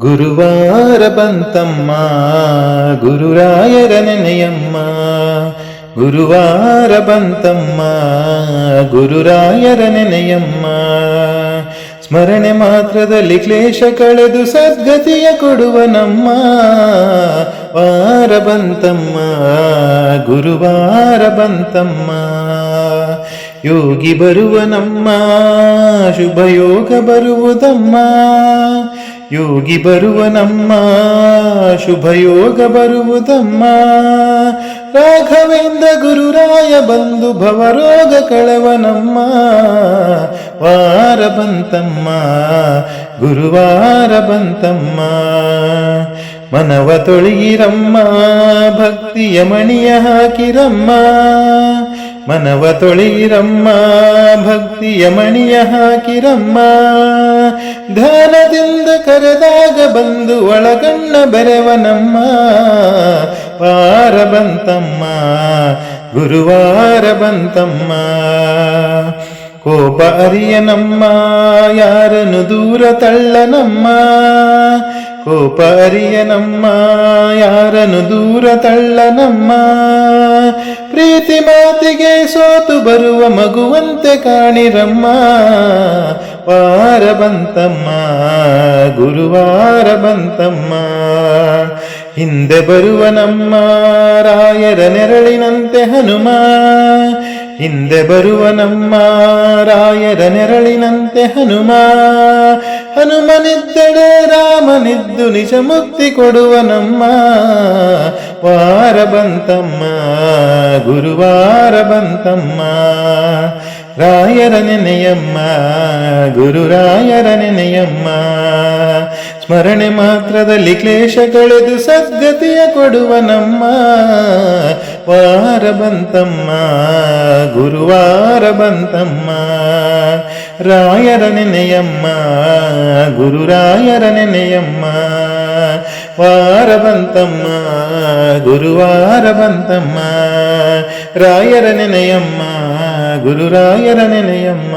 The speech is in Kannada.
ಗುರುವಾರ ಬಂತಮ್ಮ, ಗುರುರಾಯರ ನೆನೆಯಮ್ಮ. ಗುರುವಾರ ಬಂತಮ್ಮ, ಗುರುರಾಯರ ನೆನೆಯಮ್ಮ. ಸ್ಮರಣೆ ಮಾತ್ರದಲ್ಲಿ ಕ್ಲೇಶ ಕಳೆದು ಸದ್ಗತಿಯ ಕೊಡುವ ನಮ್ಮ ವಾರ ಬಂತಮ್ಮ, ಗುರುವಾರ ಬಂತಮ್ಮ. ಯೋಗಿ ಬರುವ ನಮ್ಮ, ಶುಭ ಯೋಗ ಬರುವುದಮ್ಮ. ಯೋಗಿ ಬರುವ ನಮ್ಮ, ಶುಭ ಯೋಗ ಬರುವುದಮ್ಮ. ರಾಘವೇಂದ್ರ ಗುರುರಾಯ ಬಂದು ಭವರೋಗ ಕಳವನಮ್ಮ ವಾರ ಬಂತಮ್ಮ, ಗುರುವಾರ ಬಂತಮ್ಮ. ಮನವ ತೊಳೆಯಿರಮ್ಮ ಭಕ್ತಿಯ ಮಣಿಯ ಹಾಕಿರಮ್ಮ. ಮನವ ತೊಳೀರಮ್ಮ ಭಕ್ತಿಯ ಮಣಿಯ ಹಾಕಿರಮ್ಮ. ಧ್ಯಾನದಿಂದ ಕರೆದಾಗ ಬಂದು ಒಳಗಣ್ಣ ಬೆರೆವನಮ್ಮ. ಪಾರ ಬಂತಮ್ಮ ಗುರುವಾರ ಬಂತಮ್ಮ. ಕೋಪ ಅರಿಯನಮ್ಮ ಯಾರನ್ನು ದೂರ ತಳ್ಳನಮ್ಮ ಕೋಪ ಅರಿಯನಮ್ಮ ಯಾರನ್ನು ದೂರ ತಳ್ಳನಮ್ಮ ಪ್ರೀತಿ ಮಾತಿಗೆ ಸೋತು ಬರುವ ಮಗುವಂತೆ ಕಾಣಿರಮ್ಮ ವಾರ ಬಂತಮ್ಮ, ಗುರುವಾರ ಬಂತಮ್ಮ. ಹಿಂದೆ ಬರುವ ನಮ್ಮ, ರಾಯರ ನೆರಳಿನಂತೆ ಹನುಮ. ಹಿಂದೆ ಬರುವ ನಮ್ಮ ರಾಯರ ನೆರಳಿನಂತೆ ಹನುಮ, ಹನುಮನಿದ್ದಡೆ ರಾಮನಿದ್ದು ನಿಜ ಮುಕ್ತಿ ಕೊಡುವ ನಮ್ಮ ವಾರ ಬಂತಮ್ಮ, ಗುರುವಾರ ಬಂತಮ್ಮ. ರಾಯರ ನೆನೆಯಮ್ಮ, ಗುರುರಾಯರ ನೆನೆಯಮ್ಮ. ಸ್ಮರಣೆ ಮಾತ್ರದಲ್ಲಿ ಕ್ಲೇಶ ಕಳೆದು ಸದ್ಗತಿಯ ಕೊಡುವ ನಮ್ಮ ವಾರ ಬಂತಮ್ಮ. ಗುರುವಾರ ಬಂತಮ್ಮ ರಾಯರ ನೆನೆಯಮ್ಮ ಗುರುರಾಯರ ನೆನೆಯಮ್ಮ ವಾರ ಬಂತಮ್ಮ ಗುರುವಾರ ಬಂತಮ್ಮ ರಾಯರ ನೆನೆಯಮ್ಮ ಗುರುರಾಯರ ನೆನೆಯಮ್ಮ